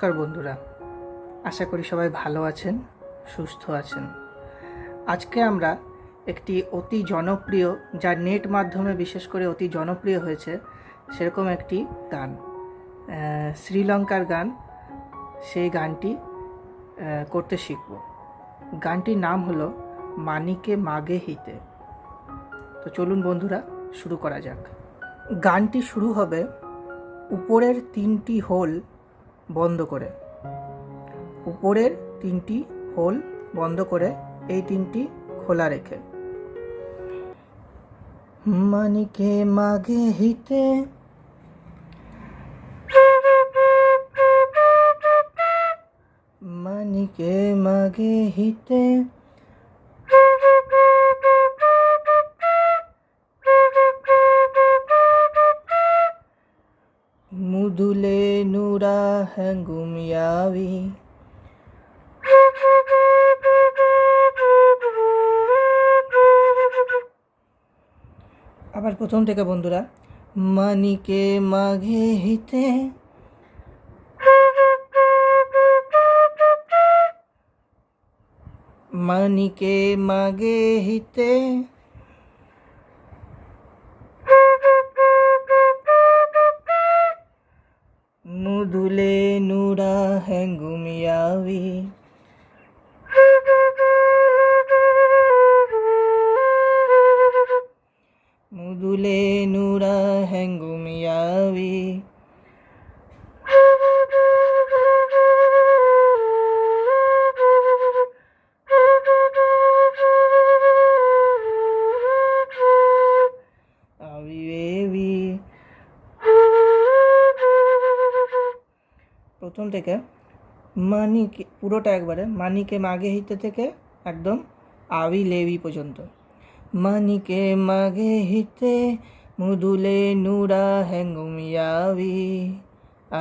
নমস্কার বন্ধুরা। আশা করি সবাই ভালো আছেন, সুস্থ আছেন। আজকে আমরা একটি অতি জনপ্রিয়, যা নেট মাধ্যমে বিশেষ করে অতি জনপ্রিয় হয়েছে, সেরকম একটি গান। শ্রীলঙ্কার গান, সেই গানটি করতে শিখব। গানটির নাম হলো মানিকে মাগে হিতে। তো চলুন বন্ধুরা, শুরু করা যাক। গানটি শুরু হবে উপরের তিনটি হোল বন্ধ করে। উপরের তিনটি হোল বন্ধ করে এই তিনটি খোলা রেখে। মানিকে মাগে হিতে। মানিকে মাগে হিতে। নুরা হ্যাঙ্গুমিয়াবি আবার প্রথম থেকে বন্ধুরা মানিকে মাঘে হিতে মানিকে মাগে হিতে আবি বেবি প্রথম থেকে মানিকে পুরোটা একবারে মানিকে মাগে হিতে থেকে একদম আবি লেবি পর্যন্ত মানিকে মাগে হিতে, মুদুলে নুরা হ্যাঙ্গুমিয়াবি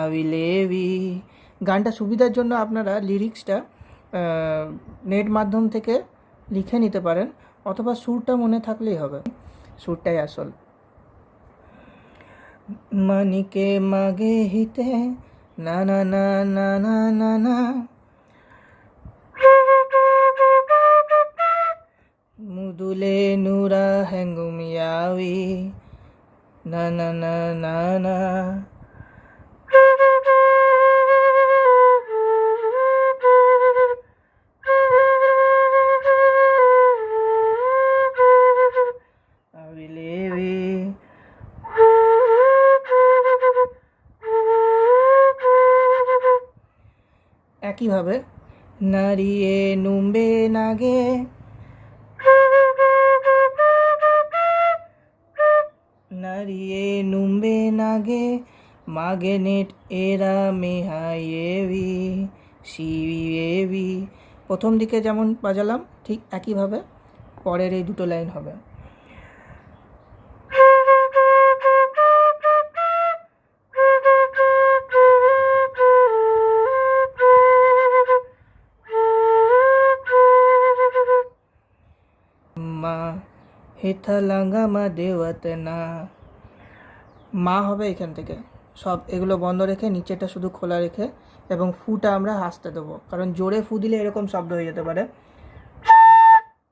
আবি লেবি। গানটা সুবিধার জন্য আপনারা লিরিক্সটা নেট মাধ্যম থেকে লিখে নিতে পারেন, অথবা সুরটা মনে থাকলেই হবে। সুরটাই আসল। মানিকে মাগে হিতে, না না না না না না না মুদুলে নুরা হ্যাঙ্গুমিয়াবি না না না না না একইভাবে নারিয়ে নুমবে নাগে মাগে নেট এভি মেহাইয়েবি এভি প্রথম দিকে যেমন বাজালাম, ঠিক একইভাবে পরের এই দুটো লাইন হবে। মা হেথালাঙ্গা মা দেওয়াতে না। মা হবে এখান থেকে। সব এগুলো বন্ধ রেখে নিচেটা শুধু খোলা রেখে এবং ফুটা আমরা হাসতে দেবো। কারণ জোরে ফু দিলে এরকম শব্দ হয়ে যেতে পারে।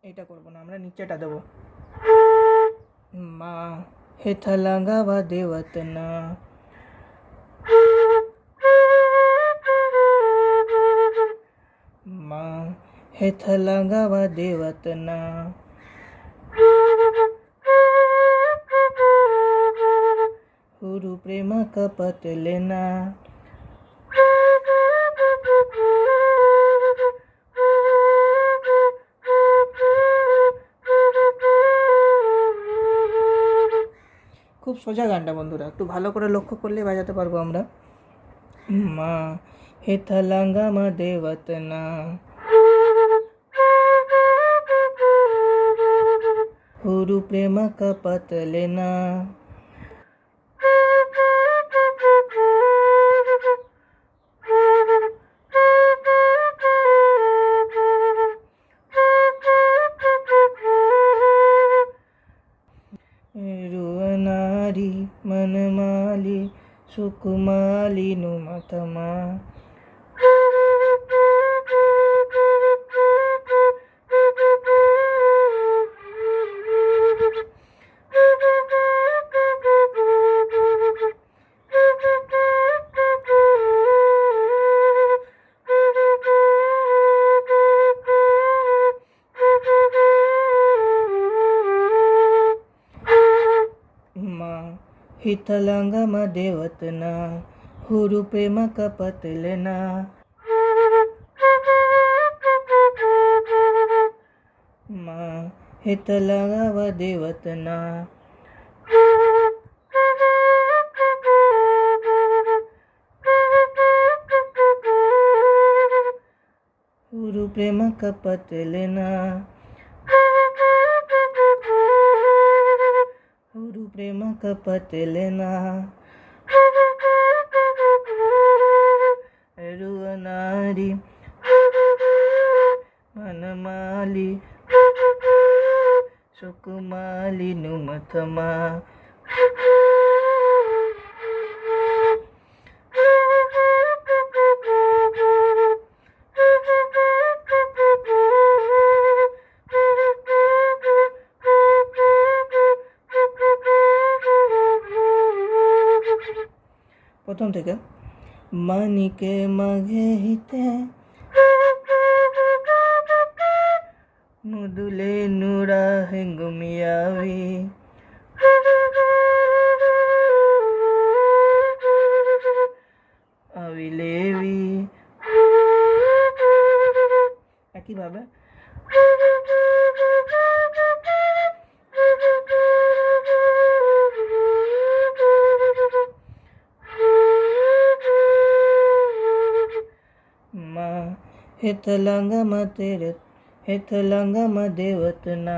এটা করব না, আমরা নিচেটা দেবো। মা হেথালাঙ্গা বা দেওয়াতনা মা হেথালাঙ্গা বা দেওয়াতনা प्रेम कपट लेना খুব সোজা গানটা বন্ধুরা একটু ভালো করে লক্ষ্য করলে বাজাতে পারবো আমরা মা হে থালাঙ্গা মা দেবতনা हुरु प्रेम का पत लेना মালি সুকুমালি নুমতমা હિતલાંગમાં દેવતના હુરુ પ્રેમ लेना લેના માં હિતલાંગવ देवतना ગુરુ પ્રેમ કપત लेना કપટ લેના રૂનારી મનમાલી સુકમાલીનું મથમાં প্রথম থেকে মানিকে মাঘে হিতে নুদুলে নুরা হেঙ্গুমিয়াবি। আবিলেবি। একইভাবে हित लंगम तीर्थ हित लंगम देवतना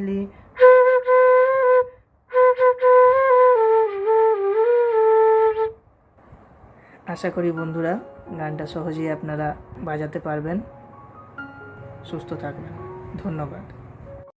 মনমালি আশা করি বন্ধুরা গানটা সহজেই আপনারা বাজাতে পারবেন। সুস্থ থাকবেন। ধন্যবাদ।